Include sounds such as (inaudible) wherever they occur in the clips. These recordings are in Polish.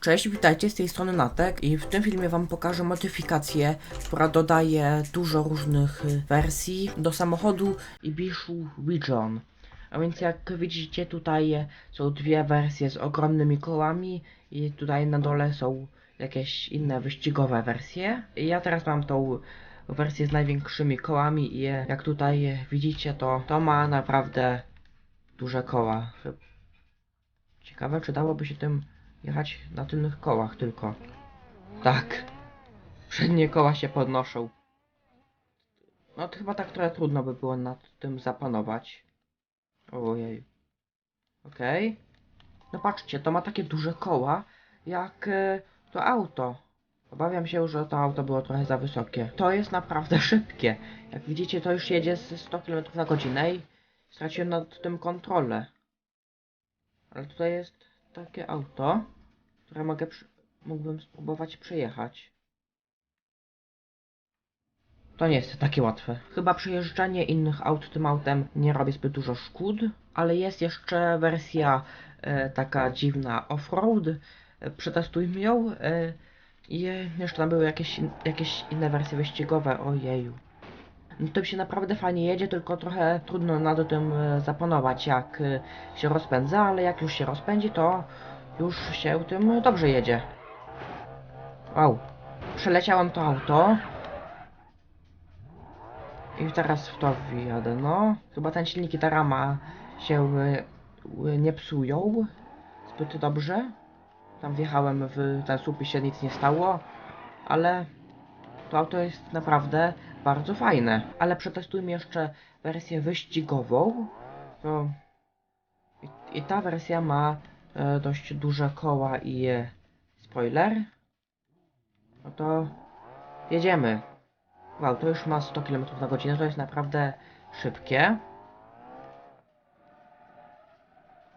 Cześć, witajcie, z tej strony Natek i w tym filmie wam pokażę modyfikację, która dodaje dużo różnych y, wersji do samochodu Ibishu Vision. A więc jak widzicie tutaj e, są dwie wersje z ogromnymi kołami i tutaj na dole są jakieś inne wyścigowe wersje. I ja teraz mam tą wersję z największymi kołami i e, jak tutaj widzicie to, to ma naprawdę duże koła. Ciekawe czy dałoby się tym jechać na tylnych kołach tylko. Tak. Przednie koła się podnoszą. No to chyba tak trochę trudno by było nad tym zapanować. Ojej. Okej. No patrzcie, to ma takie duże koła, jak e, to auto. Obawiam się, że to auto było trochę za wysokie. To jest naprawdę (laughs) szybkie. Jak widzicie, to już jedzie z 100 km na godzinę i straciłem nad tym kontrolę. Ale tutaj jest takie auto, które mogę mógłbym spróbować przejechać. To nie jest takie łatwe. Chyba przejeżdżanie innych aut tym autem nie robi zbyt dużo szkód, ale jest jeszcze wersja e, taka dziwna off-road. E, przetestujmy ją. E, I jeszcze tam były jakieś, jakieś inne wersje wyścigowe. Ojeju. No to się naprawdę fajnie jedzie, tylko trochę trudno nad tym e, zapanować, jak e, się rozpędza, ale jak już się rozpędzi, to już się tym dobrze jedzie. Wow. Przeleciałem to auto. I teraz w to wjadę, no. Chyba ten silnik i ta rama się e, nie psują zbyt dobrze. Tam wjechałem w ten słup i się nic nie stało, ale to auto jest naprawdę bardzo fajne. Ale przetestujmy jeszcze wersję wyścigową. To i, i ta wersja ma e, dość duże koła i e, spoiler. No to jedziemy. Wow, to już ma 100 km na godzinę, to jest naprawdę szybkie.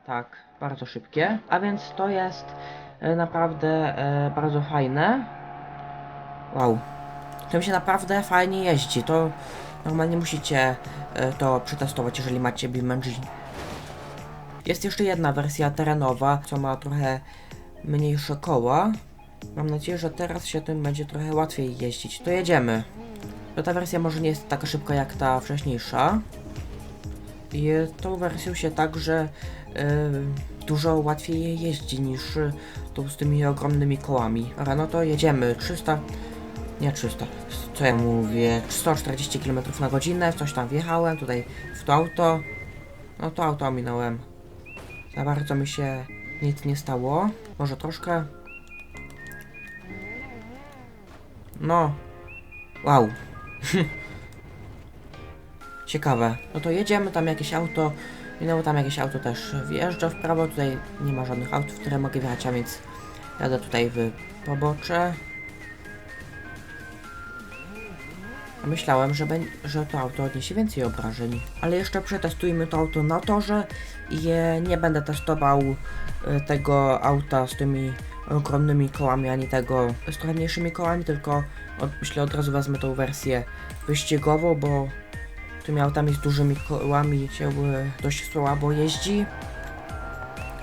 Tak, bardzo szybkie. A więc to jest e, naprawdę e, bardzo fajne. Wow. Tym się naprawdę fajnie jeździ. To normalnie musicie e, to przetestować, jeżeli macie BeamNG. Jest jeszcze jedna wersja terenowa, co ma trochę mniejsze koła. Mam nadzieję, że teraz się tym będzie trochę łatwiej jeździć. To jedziemy. To ta wersja może nie jest taka szybka jak ta wcześniejsza. I tą wersją się także e, dużo łatwiej jeździ niż e, tą z tymi ogromnymi kołami. No to jedziemy. 300... Nie 300. Co ja mówię? 140 km na godzinę. W coś tam wjechałem. Tutaj w to auto. No to auto ominąłem. Za bardzo mi się nic nie stało. Może troszkę. No. Wow. (laughs) Ciekawe. No to jedziemy, tam jakieś auto. Minęło tam jakieś auto też wjeżdża w prawo. Tutaj nie ma żadnych aut, w które mogę wjechać, a więc jadę tutaj w pobocze. Myślałem, że, że to auto odniesie więcej obrażeń. Ale jeszcze przetestujmy to auto na torze i nie będę testował e, tego auta z tymi ogromnymi kołami, ani tego z trochę mniejszymi kołami, tylko od, myślę od razu wezmę tą wersję wyścigową, bo tymi autami z dużymi kołami się e, dość słabo jeździ.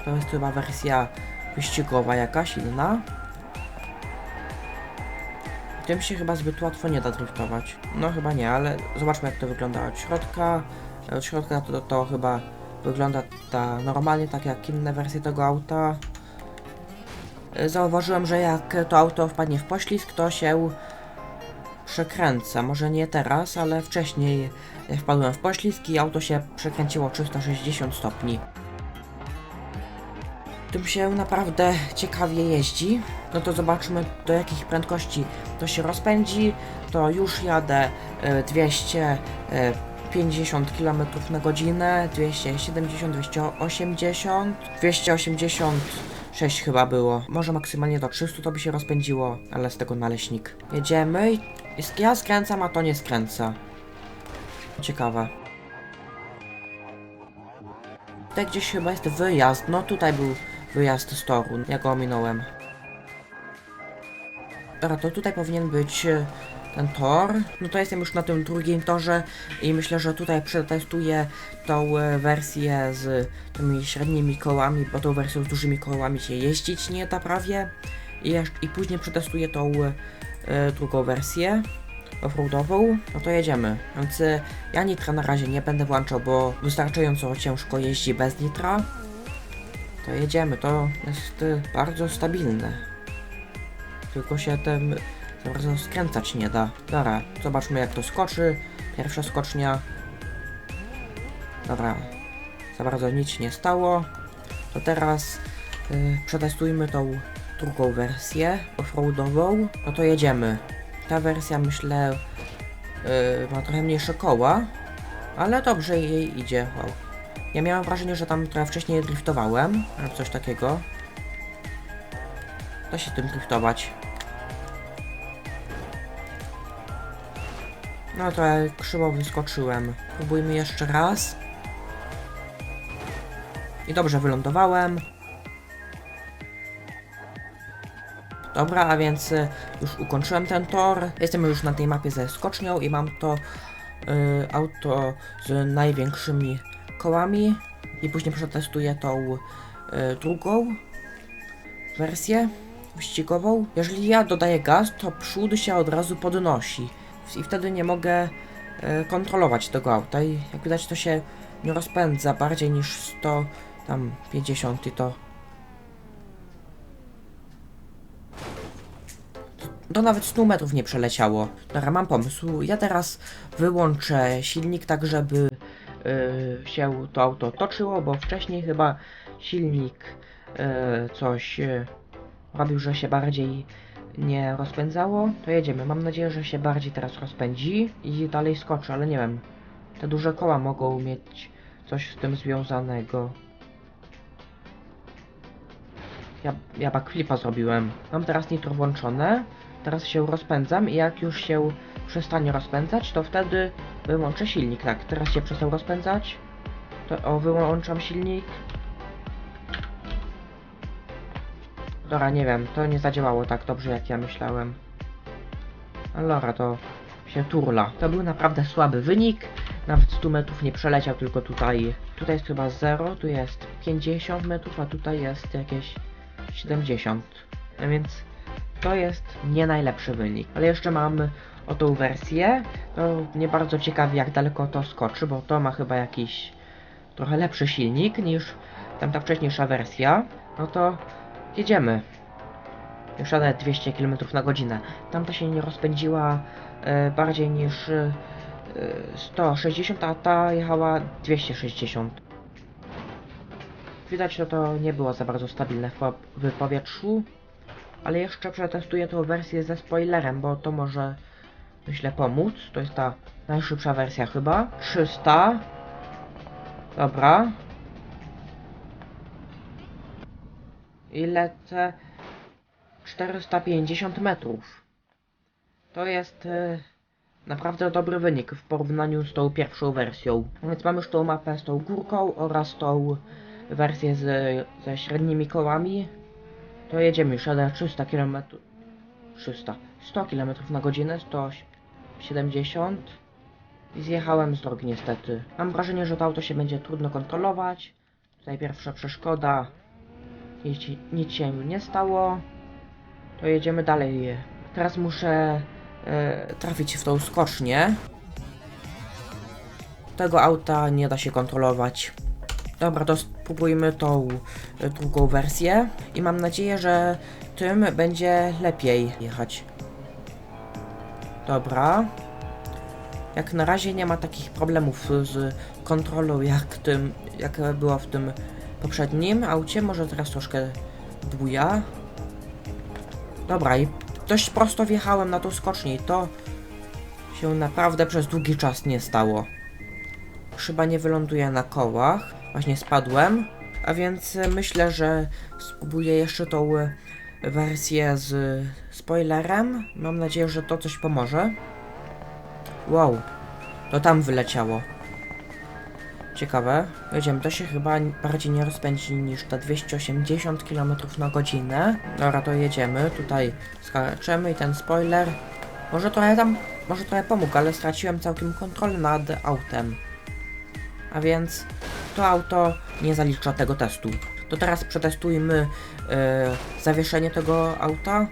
To jest chyba wersja wyścigowa jakaś inna. Tym się chyba zbyt łatwo nie da driftować. No chyba nie, ale zobaczmy jak to wygląda od środka. Od środka to, to chyba wygląda ta normalnie, tak jak inne wersje tego auta. Zauważyłem, że jak to auto wpadnie w poślizg, to się przekręca. Może nie teraz, ale wcześniej wpadłem w poślizg i auto się przekręciło 360 stopni. Tym się naprawdę ciekawie jeździ. No to zobaczmy do jakich prędkości to się rozpędzi. To już jadę e, 250 km na godzinę, 270, 280, 286 chyba było. Może maksymalnie do 300 to by się rozpędziło, ale z tego naleśnik. Jedziemy i ja skręcam, a to nie skręca. Ciekawe. Tutaj gdzieś chyba jest wyjazd. No tutaj był wyjazd z toru. Ja go ominąłem. Dobra, to tutaj powinien być e, ten tor. No to jestem już na tym drugim torze i myślę, że tutaj przetestuję tą e, wersję z tymi średnimi kołami, bo tą wersją z dużymi kołami się jeździć nie da prawie. I, i później przetestuję tą e, drugą wersję offroadową, no to jedziemy. Więc ja nitra na razie nie będę włączał, bo wystarczająco ciężko jeździ bez nitra. To jedziemy, to jest e, bardzo stabilne. Tylko się tym za bardzo skręcać nie da. Dobra, zobaczmy jak to skoczy. Pierwsza skocznia. Dobra, za bardzo nic nie stało. To teraz y, przetestujmy tą drugą wersję offroadową. No to jedziemy. Ta wersja myślę y, ma trochę mniejsze koła, ale dobrze jej idzie. Wow. Ja miałem wrażenie, że tam trochę wcześniej driftowałem, albo coś takiego. Da się tym driftować. No to krzywo wyskoczyłem. Próbujmy jeszcze raz. I dobrze wylądowałem. Dobra, a więc y, już ukończyłem ten tor. Jestem już na tej mapie ze skocznią i mam to y, auto z największymi kołami. I później przetestuję tą y, drugą wersję wyścigową. Jeżeli ja dodaję gaz, to przód się od razu podnosi i wtedy nie mogę e, kontrolować tego auta i jak widać to się nie rozpędza bardziej niż 100 tam 50 i to to nawet 100 metrów nie przeleciało. Dobra, mam pomysł. Ja teraz wyłączę silnik tak, żeby się to auto toczyło, bo wcześniej chyba silnik e, coś e, robił, że się bardziej nie rozpędzało, to jedziemy. Mam nadzieję, że się bardziej teraz rozpędzi i dalej skoczy, ale nie wiem. Te duże koła mogą mieć coś z tym związanego. Ja, ja backflipa zrobiłem. Mam teraz nitro włączone. Teraz się rozpędzam i jak już się przestanie rozpędzać, to wtedy wyłączę silnik. Tak, teraz się przestał rozpędzać. To o, wyłączam silnik. Dobra, nie wiem, to nie zadziałało tak dobrze jak ja myślałem. Allora, to się turla. To był naprawdę słaby wynik. Nawet 100 metrów nie przeleciał, tylko tutaj... Tutaj jest chyba 0, tu jest 50 metrów, a tutaj jest jakieś 70. A więc to jest nie najlepszy wynik. Ale jeszcze mam o tą wersję. To mnie bardzo ciekawi jak daleko to skoczy, bo to ma chyba jakiś trochę lepszy silnik niż tamta wcześniejsza wersja. No to Jedziemy. Już nawet 200 km na godzinę. Tamta się nie rozpędziła e, bardziej niż e, 160, a ta jechała 260. Widać, że to nie było za bardzo stabilne w powietrzu. Ale jeszcze przetestuję tą wersję ze spoilerem, bo to może myślę pomóc. To jest ta najszybsza wersja chyba. 300. Dobra. i lecę 450 metrów. To jest e, naprawdę dobry wynik w porównaniu z tą pierwszą wersją. Więc mam już tą mapę z tą górką oraz tą wersję z, ze średnimi kołami. To jedziemy już, ale 300 km. 300. 100 km na godzinę, 170. I zjechałem z drogi niestety. Mam wrażenie, że to auto się będzie trudno kontrolować. Tutaj pierwsza przeszkoda. Jeśli nic się nie stało, to jedziemy dalej. Teraz muszę e, trafić w tą skocznię. Tego auta nie da się kontrolować. Dobra, to spróbujmy tą e, drugą wersję i mam nadzieję, że tym będzie lepiej jechać. Dobra. Jak na razie nie ma takich problemów z kontrolą jak tym, jak było w tym poprzednim aucie, może teraz troszkę buja. Dobra, i dość prosto wjechałem na tą skocznię i to się naprawdę przez długi czas nie stało. Chyba nie wyląduję na kołach, właśnie spadłem, a więc myślę, że spróbuję jeszcze tą wersję z spoilerem. Mam nadzieję, że to coś pomoże. Wow, to tam wyleciało. Ciekawe. Jedziemy, to się chyba bardziej nie rozpędzi niż te 280 km na godzinę. Dobra, to jedziemy. Tutaj skaczemy i ten spoiler Może trochę tam, może trochę pomógł, ale straciłem całkiem kontrolę nad autem. A więc to auto nie zalicza tego testu. To teraz przetestujmy e, zawieszenie tego auta.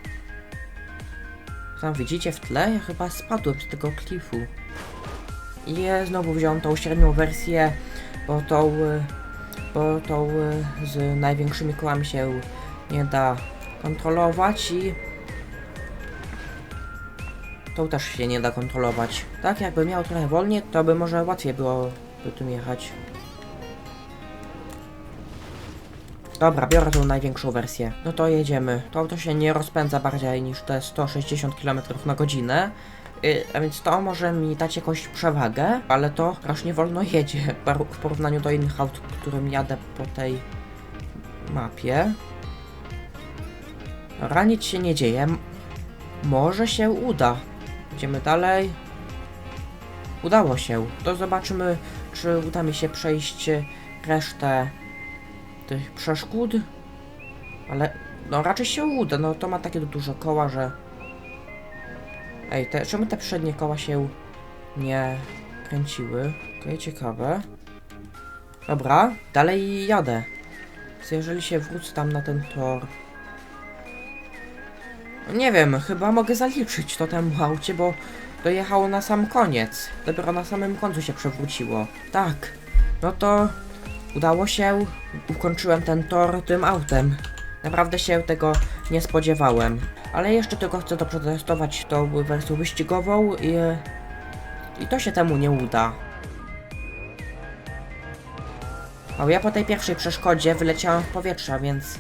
Tam widzicie w tle? Ja chyba spadłem z tego klifu. I znowu wziąłem tą średnią wersję, bo tą, e, bo tą e, z największymi kołami się nie da kontrolować i tą też się nie da kontrolować. Tak jakby miał trochę wolniej, to by może łatwiej było by tym jechać. Dobra, biorę tą największą wersję. No to jedziemy. To auto się nie rozpędza bardziej niż te 160 km na godzinę. Yy, a więc to może mi dać jakąś przewagę, ale to strasznie wolno jedzie w porównaniu do innych aut, którym jadę po tej mapie. Dobra, nic się nie dzieje. Może się uda. Idziemy dalej. Udało się. To zobaczymy, czy uda mi się przejść resztę tych przeszkód. Ale no raczej się uda. No to ma takie duże koła, że... Ej, te, czemu te przednie koła się nie kręciły? Okej, ciekawe. Dobra, dalej jadę. Więc jeżeli się wrócę tam na ten tor... Nie wiem, chyba mogę zaliczyć to temu aucie, bo dojechało na sam koniec. Dopiero na samym końcu się przewróciło. Tak, no to udało się. Ukończyłem ten tor tym autem. Naprawdę się tego nie spodziewałem. Ale jeszcze tylko chcę to przetestować tą wersją wyścigową i, i to się temu nie uda. O, ja po tej pierwszej przeszkodzie wyleciałem w powietrze, więc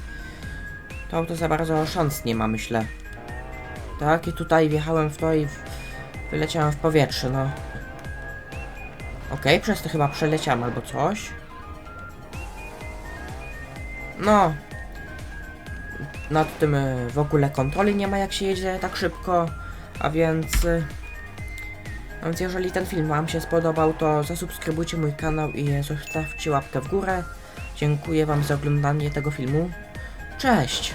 to auto za bardzo szans nie ma, myślę. Tak, i tutaj wjechałem w to i wyleciałem w powietrze, no. Okej, przez to chyba przeleciałem albo coś. No. Nad tym y, w ogóle kontroli nie ma jak się jedzie tak szybko, a więc... y, A więc jeżeli ten film Wam się spodobał, to zasubskrybujcie mój kanał i zostawcie łapkę w górę. Dziękuję Wam za oglądanie tego filmu. Cześć!